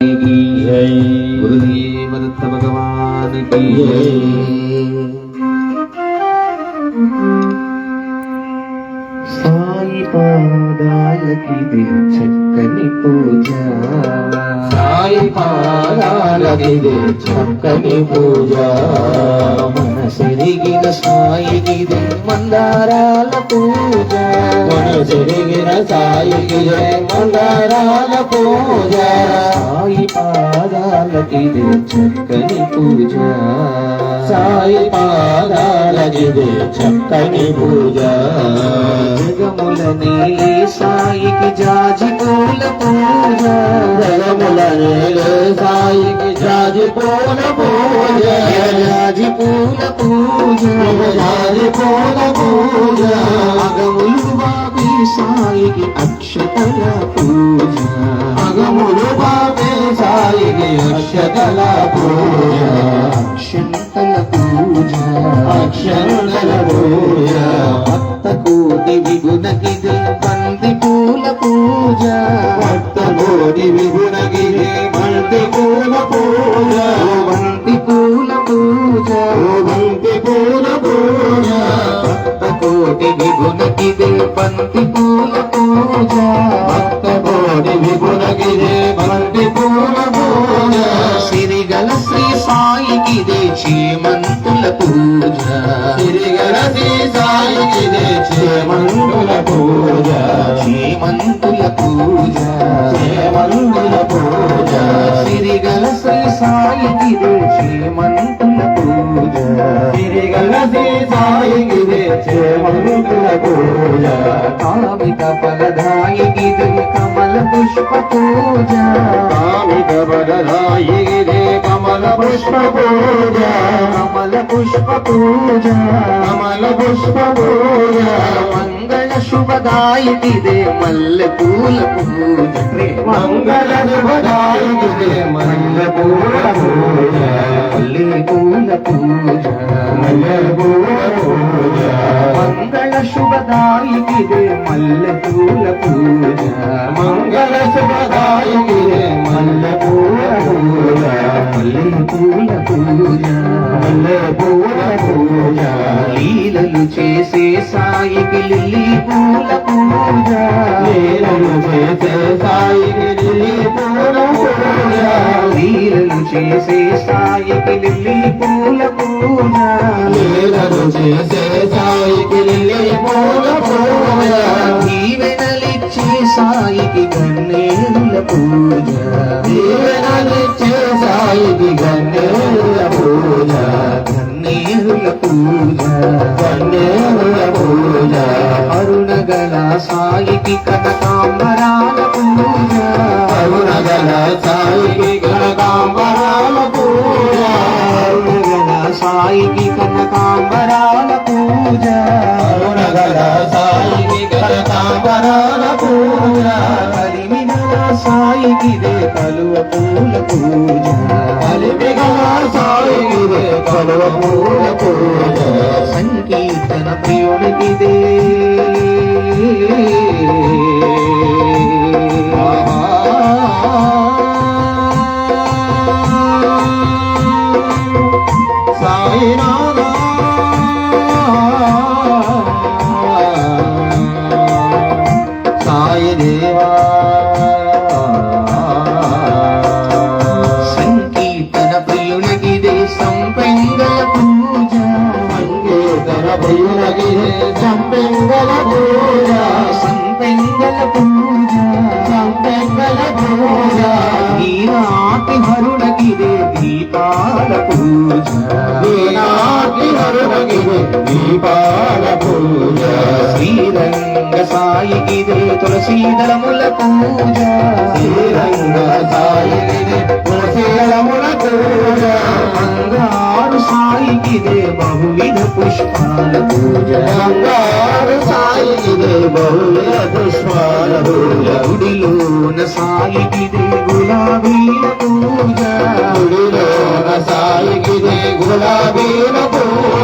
की जय गुरुदेव दत्त भगवान की పాదాలకిది చక్కని పూజ సాయి పాదాలకిదే చక్కని పూజ. మనసిరిగిన సాయికిది మందారాల పూజ. మనసిరిగిన సాయికి జయ మందారాల పూజ. సాయి పాదాలకిది చక్కని పూజ. సాయి పాదాలకిదే చక్కని పూజ. జగముల సాయి సాయికి జాజి పూల పూజ జగముల నేలే సాయికి జాజి పూల పూజ జాజి పూల పూజ జాజి పూల పూజ అగములు బాబి సాయికి అక్షతల పూజ అగములు బాబే సాయికి అక్షతల పూజ అక్షంతల పూజ అక్షంతల పూజ భక్త కోటి విగుణగిదే బంది పూల పూజ. భక్త బంతి పూల పూజ. బంతి పూల పూజ. బంతి పూల పూజ. భక్త కోటి బంతి పూల పూజ. భక్త విగుణగిరి బంతి పూల పూజ. సిరిగల శ్రీ సాయికి దే చీమంతుల పూజ. తిరిగల శ్రీ సాయికి చేమంతుల పూజ. చీమంతుల పూజ. చేమంతుల పూజ. సిరిగల శ్రీ సాయికి దే చీమంతుల పూజ. తిరిగల శ్రీ సాయికి చేమంతుల పూజ. కామిక ఫలదాయికి దే కమల పుష్ప పూజ కామిక బదరాయిగిరి కమల పుష్ప పూజ కమల పుష్ప పూజ కమల పుష్ప పూజ మంగళ మంగళ దే మల్లె పూల పూజ మంగళ శుభదాయిగిరి మల్లె పూల పూజ. మల్లె పూల పూజ. మల్లె పూల పూజ. మంగళ శుభదాయికి మల్లె పూల పూజ. మంగళ శుభదాయిగిరి మల్లె పూల పూజ. మల్లె పూల పూజ. మల్లె పూల పూజ. లీలలు చేసే సాయికి లిల్లీ పూల పూజ లీలలు చేసే సాయిగిరి పూల పూజ లీలలు చేసే సాయికి లిల్లీ పూల పూజ. లీలలు చేసే సాయికి పూల పూజ. దీవెనలిచ్చే సాయికి గన్నేరుల పూజ. దీవెనలిచ్చే సాయికి గన్నేరుల పూజ. వన్నేరుల పూజ వన్నేరుల పూజ. అరుణగల సాయికి కనకాంబరాల పూజ. ప్రియులగిరే సంపెంగల పూజ. సంపెంగల పూజ. పూజ. దీపాల పూజ. హరుణగిరి దీపాల పూజ శ్రీరంగ సాయికి దే తులసీదళముల పూజ. శ్రీరంగ సాయిగిరి తులసీదళముల పూజ. బంగారు సాయికి దే బహువిధ పుష్పాల పూజ. బంగారు సాయిగిరి బహువిధ పుష్పాల పూజ. గుడిలోన సాయికి దే గులాబీల పూజ. గుడిలోన సాయిగిరి గులాబీల పూజ.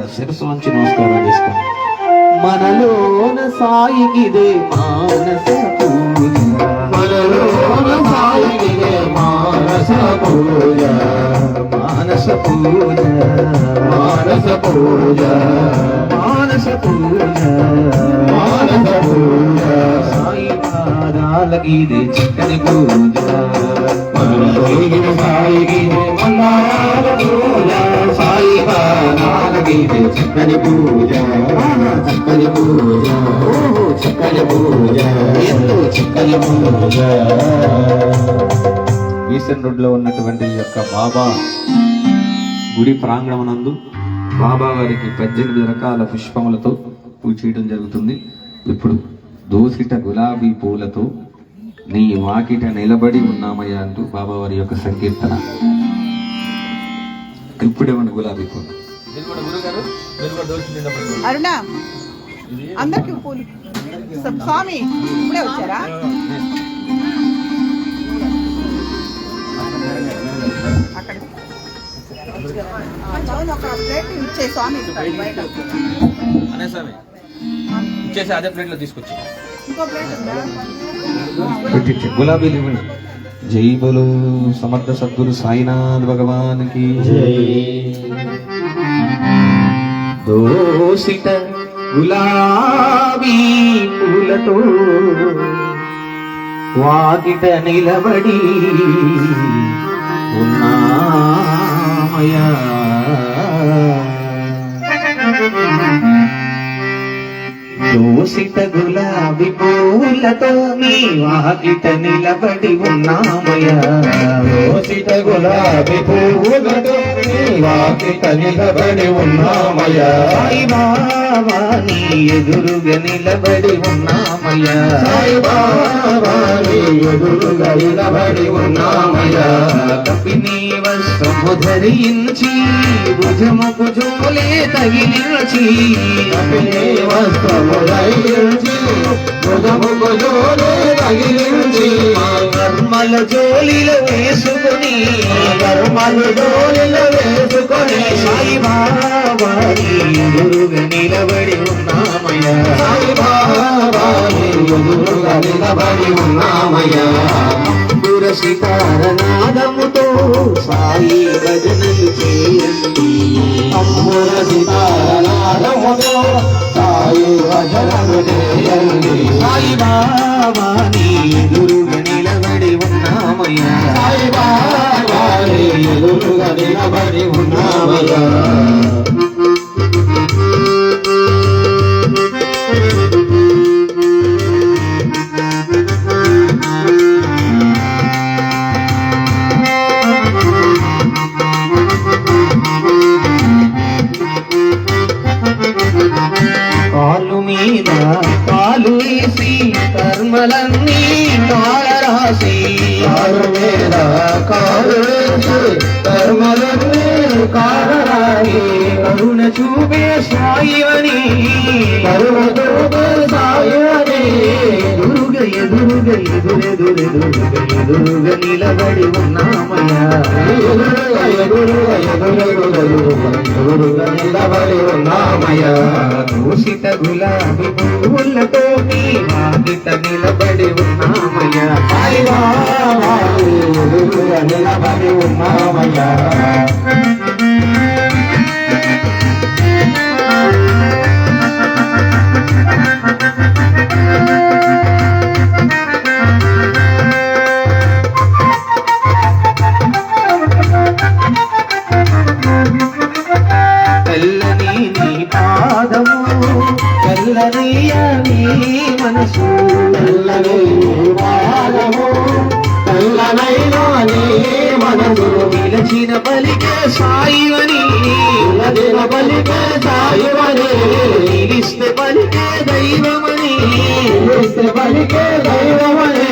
కూడా శిరస్సు వంచి నమస్కారం చేసుకోండి. మనలోన సాయికిదే మానస పూజ మనలోన సాయిగిదే మానస పూజ మానస పూజ మానస పూజ మానస పూజ మానస పూజ. సాయి చిక్కని పూజ మనలోగిన సాయిగిదే మన్నారాల పూజ. సాయి చక్కని పూజ. చక్కని పూజ. చక్కని పూజ. ఎంతో చక్కని పూజ. ఈసన్ రోడ్లో ఉన్నటువంటి ఈ యొక్క బాబా గుడి ప్రాంగణమునందు బాబా వారికి పద్దెనిమిది రకాల పుష్పములతో పూజ చేయడం జరుగుతుంది. ఇప్పుడు దోసిట గులాబీ పూలతో నీ వాకిట నిలబడి ఉన్నామయ్యా అంటూ బాబా వారి యొక్క సంకీర్తన. ఇప్పుడేమన్నా గులాబీ పూలు? అరుణ అందరికి పూలు. స్వామి ఇప్పుడే వచ్చారా? అక్కడ. అవును, ఒక ప్లేట్ ఇచ్చే స్వామి ఇస్తాడు బయట. అనే స్వామి. ఇచ్చేసి అదే ప్లేట్లో తీసుకొచ్చి. ఇంకో ప్లేట్ ఉందా? పెట్టించే గులాబీలు ఇవ్వండి. జై బలు సమర్థ సద్గురు సాయినాథ్ భగవానికి దోసిట గులాబీ పూలతో వాకిట నిలబడి ఉన్నామయా. దోసిట గులాబి పూలతో మీ వాకిట నిలబడి ఉన్నామయా. దోసిట గులాబి పూలతో నీ వాకిట నిలబడి ఉన్నామయ్యా. నీ ఎదురుగా నిలబడి ఉన్నామయ్యా. ఎదురుగా నిలబడి ఉన్నామయ్యా. కపిని వస్త్రము ధరించి భుజముకు జోలే తగిలించి కపిని వస్త్రము ధరించి భుజముకు జోలే తగిలించి కర్మల జోలిలో వేసుకుని కర్మల జోలిలో వేసుకొని సాయి బాబా ఎదురుగా నిలబడి ఉన్నామయ్యా. సాయి బాబా ఎదురుగా నిలబడి ఉన్నామయ్యా. సితారనాదముతో సాయి భజనలు చేయండి. అమ్ముల సితారనాదముతో సాయి భజనలు చేయండి. సాయి బాబా నీ ఎదురుగా నిలబడి ఉన్నామయ్యా. సాయి బాబా కాలు వేసి కర్మలన్నీ కాళరాసి కారు మీద కారు వేసి కర్మలన్నీ కారరాయి కరుణ చూపే సాయివని కరుణ చూపే సాయని ఎదురుగా ఎదురెదురెదురుగా ఎదురుగా నిలబడి ఉన్నామయ్యా ఎదురుగా ఎదురుగా ఎదురెదురుగా ఎదురుగా నిలబడి ఉన్నామయ్యా దూషిత గులాబీ పువ్వులతో నీ వాకిట నిలబడి ఉన్నామయ్యా ఎదురుగా నిలబడి ఉన్నామయ్యా. పలికే దైవమనే.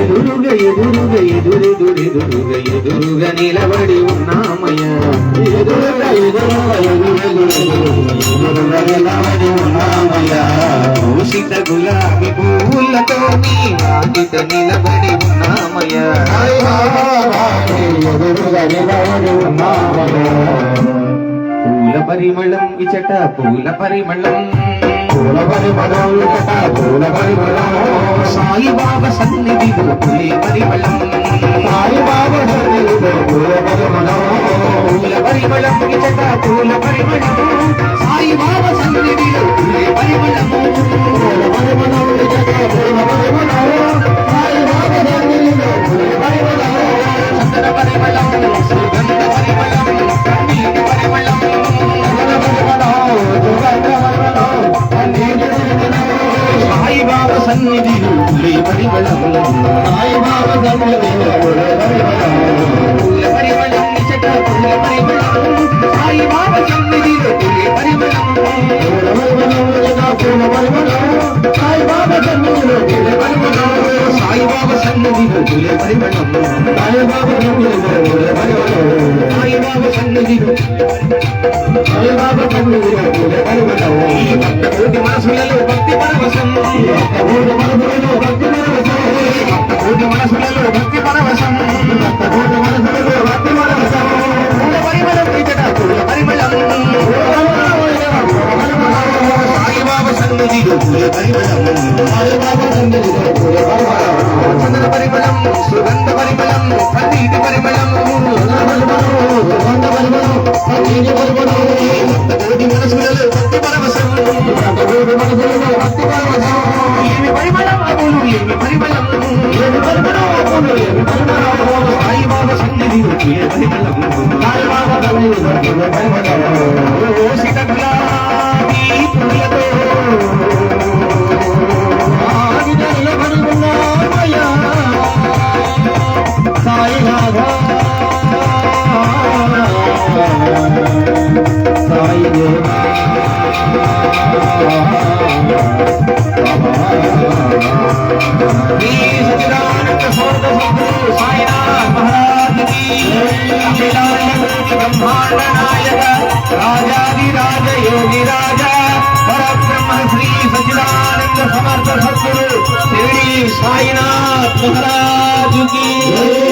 ఎదురుగా ఎదురుగా ఎదురెదురెదురుగా ఎదురుగా నిలబడి నిలబడి భూషిత గులాబీ పూలతో నిలబడి నిలబడి పూల పరిమళం పూల పరిమళం. పూల పరిమళం పూల పరిమళం సాయిబాబా సన్నిధిలో పూలే పరిమళం సాయిబాబా సన్నిధిలో పూల పరిమళం పూల పరిమళం ఇచట పూల పరిమళం సాయిబాబా సన్నిధిలో పూలే పరిమళం పూల పరిమళం ఇచట మనసులలో భక్తి పరవశం మనసులలో భక్తి పరవశం మనసులలో భక్తి పరవశం మనసులలో భక్తి పరవశం పరిమళం ఇతట పరిమళం సాయిబాబా సన్నిధిలో పరిమళం సాయిబాబా సన్నిధిలో సాయి రాధా. सचिदानंद समर्थ सदगुरु शिरडी साईनाथ महाराज की